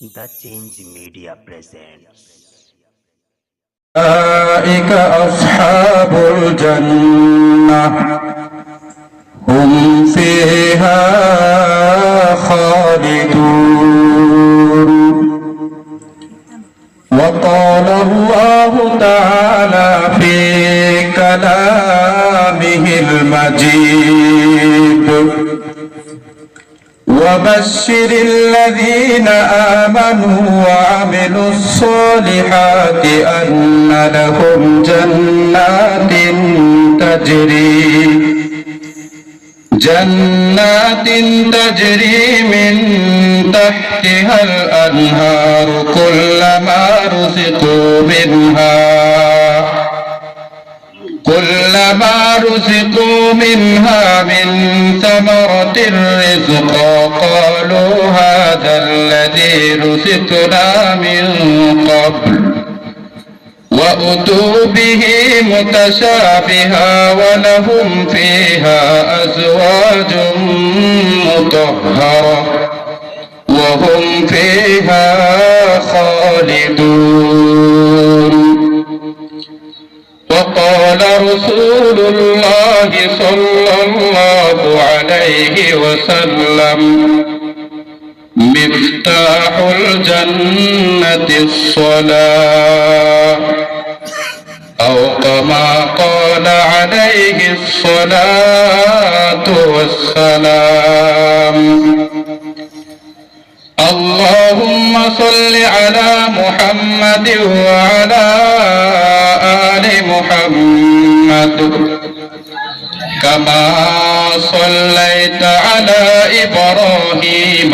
The Change Media presents. أولئك أصحاب الجنة هم فيها خالدون وقال الله تعالى في كلامه المجيد وبشر الذين آمنوا وعملوا الصالحات أن لهم جنات تجري جنات تجري من تحتها الأنهار كلما رزقوا منها كلما رزقوا منها من ثمرة رزقا قالوا هذا الذي رزقنا من قبل. وأتوا به متشابها ولهم فيها أزواج مطهرة وهم فيها خالدون. وقال رسول الله صلى الله عليه وسلم مفتاح الجنة الصلاة. أو كما قال عليه الصلاة والسلام. اللهم صل على محمد وعلى آل محمد. كما صليت على إبراهيم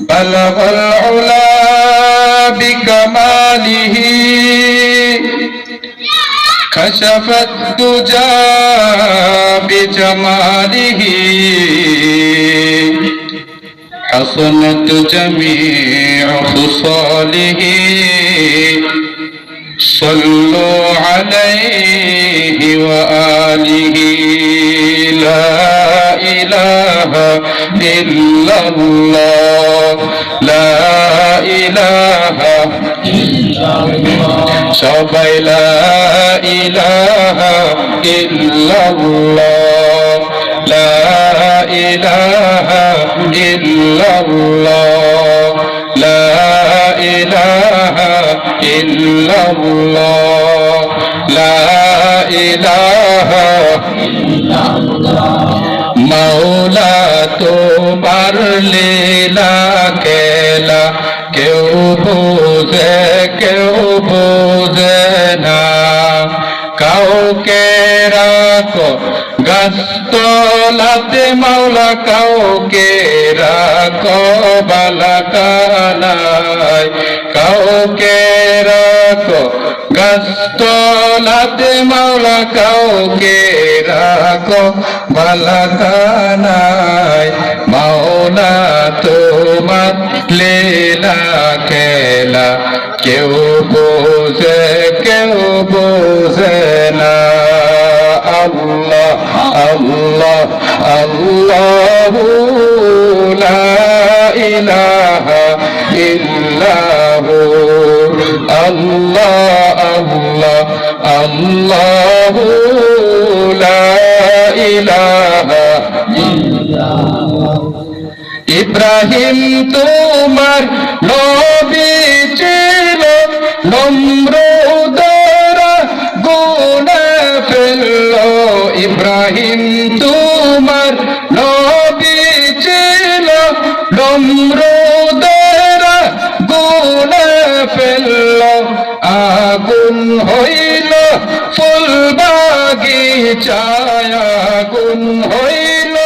بلغ العلا بكماله كشف الدجى بجماله حصنت جميع خصاله صلوا عليه وآله لا إله إلا الله لا إله সবাই লা ইলাহা ইল্লাল্লাহ লা ইলাহা ইল্লাল্লাহ লা ইলাহা ইল্লাল্লাহ লা ইলাহা মৌলা তোমার লীলা খেলা কেউ বোঝে কেউ বোঝে না। কাউকে রাখো গাছতলাতে মাওলা কাউকে রাখো বালাকানায়। কাউকে রাখো গাছতলাতে মাওলা কাউকে রাখো। বালাকানায় মাওলা তোমার লীলা খেলা। কেউ বোঝে কেউ বোঝে না। আল্লাহ আল্লাহ আল্লাহ লা আল্লাহ লা ইলাহা ইব্রাহিম তোমার নবী ছিল নম্রদারা গুণে ফেলল। ইব্রাহিম তোমার নবী ছিল নম্রদারা গুণে ফেলল। আগুন হইল ফুল বাগিচায় আগুন হইল